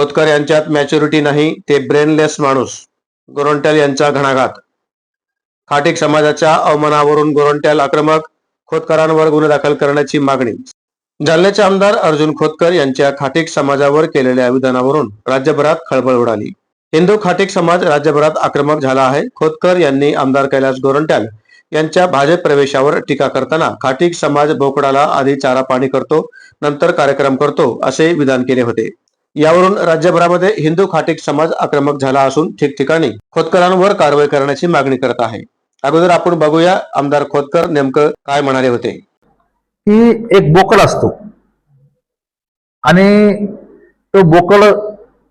खोतकर यांच्यात मॅच्युरिटी नाही ते ब्रेनलेस माणूस गोरंट्याल यांचा घणाघात. खाटीक समाजाच्या अवमानावरून गोरंट्याल आक्रमक खोतकरांवर गुन्हे दाखल करण्याची मागणी. जालन्याचे आमदार अर्जुन खोतकर यांच्या खाटीक समाजावर केलेल्या विधानावरून राज्यभरात खळबळ उडाली. हिंदू खाटीक समाज राज्यभरात आक्रमक झाला आहे खोतकर यांनी आमदार कैलास गोरंट्याल यांच्या भाजप प्रवेशावर टीका करताना खाटीक समाज बोकडाला आधी चारा पाणी करतो नंतर कार्यक्रम करतो असे विधान केले होते. यावरून राज्यभरामध्ये हिंदू खाटिक समाज आक्रमक झाला असून ठिकठिकाणी खोतकरांवर कारवाई करण्याची मागणी करत आहे. अगोदर आपण बघूया आमदार खोतकर नेमकं काय म्हणाले होते. की एक बोकड असतो. आणि तो बोकल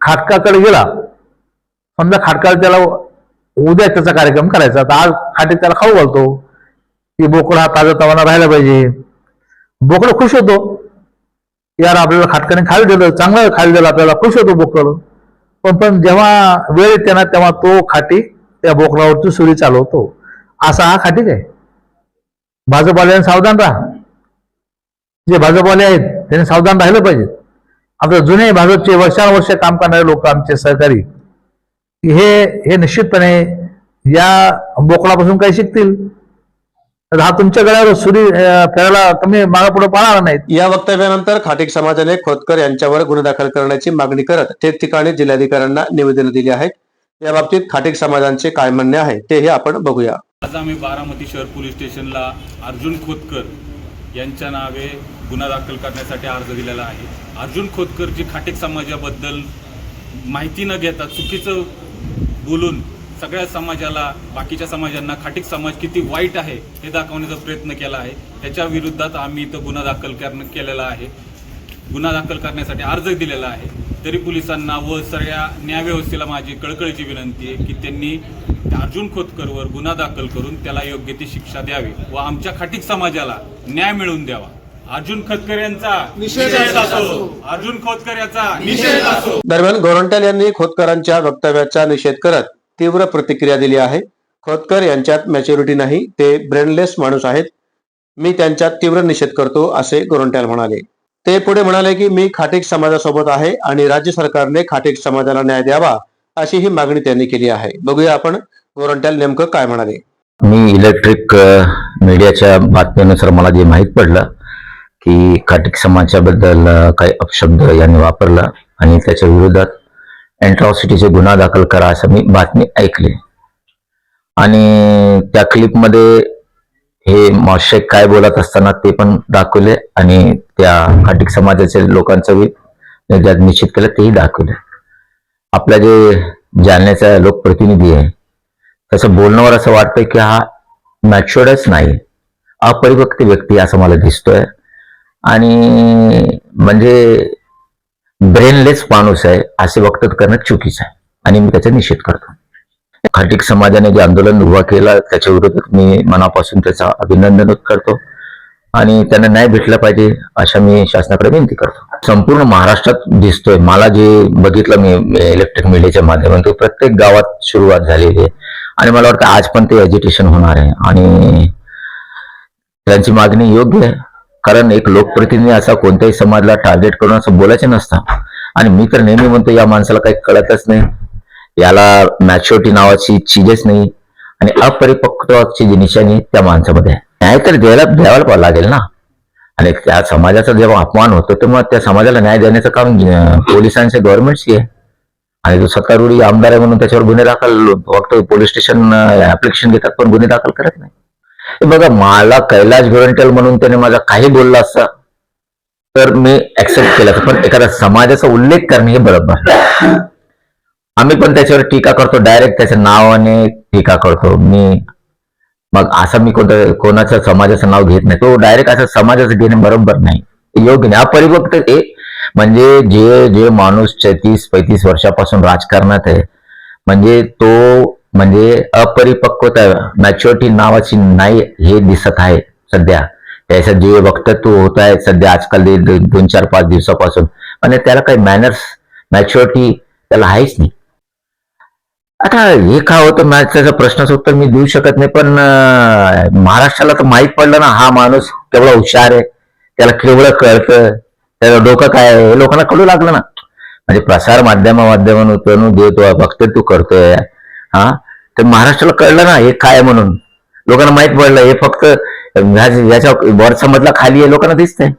खाटकाकडे गेला. समजा खाटकाला त्याला उद्या त्याचा कार्यक्रम करायचा. तर आज खाटीक त्याला खाऊ घालतो. की बोकड हा ताजा तवाना राहायला पाहिजे. बोकड खुश होतो. यार आपल्याला खाटकाने खायला दिलं चांगलं खायला दिलं आपल्याला खुश होतो बोकडाला. पण पण जेव्हा वेळ येते ना तेव्हा तो खाटी त्या बोकडावरची सुरी चालवतो. असा हा खाटीक आहे भाजपवाल्याने सावधान राहा. जे भाजपवाले आहेत त्यांनी सावधान राहिलं पाहिजे. आता जुने भाजपचे वर्षानुवर्ष काम करणारे लोक आमचे सहकारी हे हे निश्चितपणे या बोकडापासून काही शिकतील. हा तुमच्या गळ्यावर सुरी फेरायला तुम्ही मागे पुढे पाहणार नाहीत. या वक्तव्यानंतर खाटीक समाजाने खोतकर यांच्यावर गुन्हे दाखल करण्याची मागणी करत ठिकठिकाणी जिल्हाधिकाऱ्यांना निवेदन दिली आहेत या बाबतीत खाटीक समाजांचे काय म्हणणे आहे तेही आपण बघूया. आज आम्ही बारामती शहर पोलीस स्टेशनला अर्जुन खोतकर यांच्या नावे गुन्हा दाखल करण्यासाठी अर्ज दिलेला आहे. अर्जुन खोतकर जी खाटेक समाजाबद्दल माहिती न घेता चुकीचं बोलून सगळ्या समाजाला बाकीच्या समाजांना खाटीक समाज किती वाईट आहे हे दाखवण्याचा प्रयत्न केला आहे. त्याच्या विरुद्धात आम्ही इथं गुन्हा दाखल करण केलेला आहे. गुन्हा दाखल करण्यासाठी अर्ज दिलेला आहे. तरी पोलिसांना व सगळ्या न्यायव्यवस्थेला माझी कळकळीची विनंती आहे की त्यांनी त्या अर्जुन खोतकरवर गुन्हा दाखल करून त्याला योग्य ती शिक्षा द्यावी व आमच्या खाटीक समाजाला न्याय मिळवून द्यावा. अर्जुन खोतकर यांचा निषेध असो. अर्जुन खोतकर याचा निषेध असो. दरम्यान गोरंट्याल यांनी खोतकरांच्या वक्तव्याचा निषेध करत तीव्र प्रतिक्रिया दिली आहे. खोतकर यांच्यात मॅच्युरिटी नाही ते ब्रेनलेस माणूस आहेत. मी त्यांच्यात तीव्र निषेध करतो असे गोरंट्याल म्हणाले. ते पुढे म्हणाले की मी खाटीक समाजासोबत आहे आणि राज्य सरकारने खाटीक समाजाला न्याय द्यावा अशी ही मागणी त्यांनी केली आहे. बघूया आपण गोरंट्याल नेमकं काय म्हणाले. मी इलेक्ट्रिक मीडियाच्या बातम्यानुसार मला जे माहीत पडलं की खाटिक समाजाबद्दल काही अपशब्द यांनी वापरला आणि त्याच्या विरोधात अँट्रॉसिटीचे गुन्हा दाखल करा असं मी बातमी ऐकली. आणि त्या क्लिपमध्ये हे मॉशेक काय बोलत असताना ते पण दाखवले आणि त्या खाटिक समाजाच्या लोकांचं बी ज्यात निश्चित केलं तेही दाखवले. आपल्या जे जालन्याचा लोकप्रतिनिधी आहे त्याचं बोलण्यावर असं वाटतंय की हा मॅच्युअर्डच नाही अपरिपक्व व्यक्ती असं मला दिसतोय. आणि म्हणजे ब्रेनलेस माणूस आहे असे वक्तव्य करणं चुकीचं आहे. आणि मी त्याचा निषेध करतो. खाटिक समाजाने जे आंदोलन उभा केला त्याच्या विरोधात मी मनापासून त्याचा अभिनंदन करतो. आणि त्यांना न्याय भेटला पाहिजे अशा मी शासनाकडे विनंती करतो. संपूर्ण महाराष्ट्रात दिसतोय. मला जे बघितलं मी इलेक्ट्रिक मीडियाच्या माध्यमातून प्रत्येक गावात सुरुवात झालेली आहे. आणि मला वाटतं आज पण ते एज्युटेशन होणार आहे. आणि त्यांची मागणी योग्य आहे. कारण एक लोकप्रतिनिधी असा कोणत्याही समाजाला टार्गेट करून असं बोलायचं नसतं. आणि मी तर नेहमी म्हणतो या माणसाला काही कळतच नाही. याला मॅच्युरिटी नावाची चीजच नाही. आणि अपरिपक्वची जी निशाणी त्या माणसामध्ये न्याय तर द्यायला द्यायला लागेल ना. आणि त्या समाजाचा जेव्हा अपमान होतो तेव्हा त्या समाजाला न्याय देण्याचं काम पोलिसांचे गव्हर्नमेंटची आहे. आणि जो सत्तारूढी आमदार आहे म्हणून त्याच्यावर गुन्हे दाखल फक्त पोलीस स्टेशन ऍप्लिकेशन घेतात पण गुन्हे दाखल करत नाही. हे बघा मला कैलाश गोरंटेल म्हणून त्याने माझा काही बोलला असता. तर मी ऍक्सेप्ट केलं पण एखाद्या समाजाचा उल्लेख करणे हे बरोबर. आम्ही पण त्याच्यावर टीका करतो. डायरेक्ट त्याच्या नावाने टीका करतो. मी मग असं मी कोणतं कोणाच्या समाजाचं नाव घेत नाही. तो डायरेक्ट असं समाजाचं घेणे बरोबर नाही. योग्य नाही. अपरिवक्त आहे. म्हणजे जे जे माणूस तीस पैतीस वर्षापासून राजकारणात आहे म्हणजे तो म्हणजे अपरिपक्वता मॅच्युरिटी नावाची नाही हे दिसत आहे सध्या. त्याचं जे वक्तव्य होत आहे सध्या आजकाल ते दोन चार पाच दिवसापासून म्हणजे त्याला काही मॅनर्स मॅच्युरिटी त्याला आहेच नाही. आता हे का होतं मॅच त्याचा प्रश्नाचं उत्तर मी देऊ शकत नाही पण महाराष्ट्राला तर माहीत पडलं ना हा माणूस केवढा हुशार आहे त्याला केवढं कळतं त्याचं डोकं काय हे लोकांना कळू लागलं ना. म्हणजे प्रसार माध्यमा माध्यमातून देतो तो वक्तव्य करतोय हा. तर महाराष्ट्राला कळलं ना हे काय आहे म्हणून. लोकांना माहीत पडलं हे फक्त याच्या ह्याच्या वरचा खाली आहे लोकांना दिसतंय.